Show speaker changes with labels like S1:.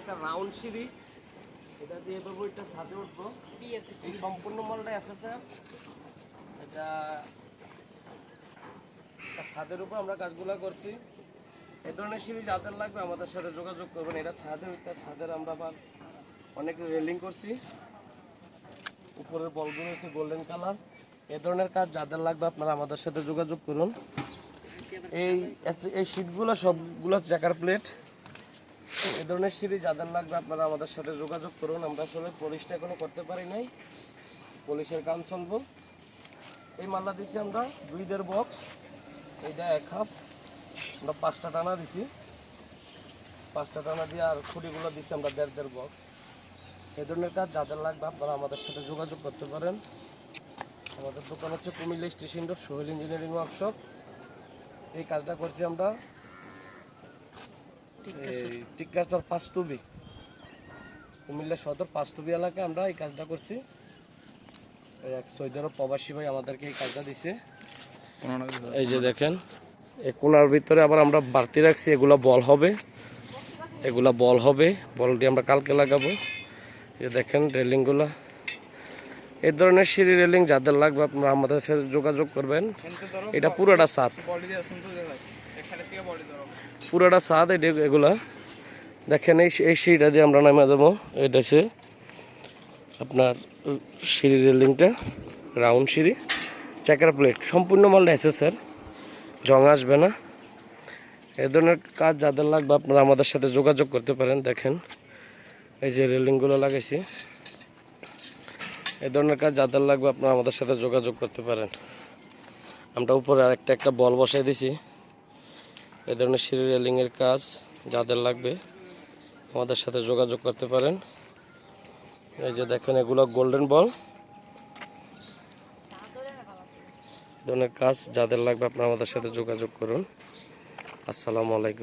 S1: একটা রাউন্ড সিঁড়ি এটা দিয়ে এভাবে ছাদে উঠবো। সম্পূর্ণ মলটাই আছে এটা ছাদের উপর আমরা কাজগুলো করছি। এই ধরনের সিঁড়ি যাদের লাগবে আমাদের সাথে যোগাযোগ করবেন। এটা ছাদে ওইটা ছাদের আমরা আবার অনেক রেলিং করছি। উপরের বলগুলো হচ্ছে গোল্ডেন কালার এ ধরনের কাজ যাদের লাগবে আপনারা আমাদের সাথে যোগাযোগ করুন। এই এই শীটগুলো সবগুলো চেকার প্লেট এই ধরনের সিঁড়ি যাদের লাগবে আপনারা আমাদের সাথে যোগাযোগ করুন। আমরা আসলে পলিশটা এখনও করতে পারি নাই। পলিশের কাম চলবো। এই মালটা দিচ্ছি আমরা দুই দেড় বক্স এইটা এক হাফ। আমরা পাঁচটা টানা দিছি। পাঁচটা টানা দিয়ে আর খুঁটিগুলো দিচ্ছি আমরা দেড় দেড় বক্স এ ধরনের কাজ যাদের লাগবে আপনারা আমাদের সাথে যোগাযোগ করতে পারেন। আমাদের দোকান হচ্ছে Comilla station road, Sohel engineering workshop এই কাজটা করছি আমরা। টিকাচর পাঁচতুবি। কুমিল্লা সদর পাঁচতুবি এলাকায় আমরা এই কাজটা করছি। এক প্রবাসী ভাই আমাদেরকে এই কাজটা দিছে। এই যে দেখেন এই কোনার ভিতরে আবার আমরা বাড়তি রাখছি, এগুলা বল হবে। এগুলা বল হবে, বলটি আমরা কালকে লাগাবো। এই দেখেন, রেলিংগুলা। এই ধরনের সিঁড়ি রেলিং যাদের লাগবে আপনারা আমাদের সাথে যোগাযোগ করবেন। এটা পুরোটা সাত পুরোটা সাদ এই এগুলা। দেখেন এই এই সিঁড়িটা দিয়ে আমরা নামে যাব এটা হচ্ছে আপনার সিঁড়ি রেলিংটা, রাউন্ড সিঁড়ি। চেকার প্লেট, সম্পূর্ণ মালটা আছে স্যার জং আসবে না। এ ধরনের কাজ যাদের লাগবে আপনারা আমাদের সাথে যোগাযোগ করতে পারেন। দেখেন, এই যে রেলিংগুলো লাগাইছি। এ ধরনের কাজ যাদের লাগবে আপনারা আমাদের সাথে যোগাযোগ করতে পারেন। আমরা উপরে আরেকটা একটা বল বসাই দিছি। এ ধরনের সিঁড়ি রেলিংয়ের কাজ যাদের লাগবে আমাদের সাথে যোগাযোগ করতে পারেন। এই যে দেখেন এগুলো গোল্ডেন বল। ধরনের কাজ যাদের লাগবে আপনারা আমাদের সাথে যোগাযোগ করুন। আসসালামু আলাইকুম।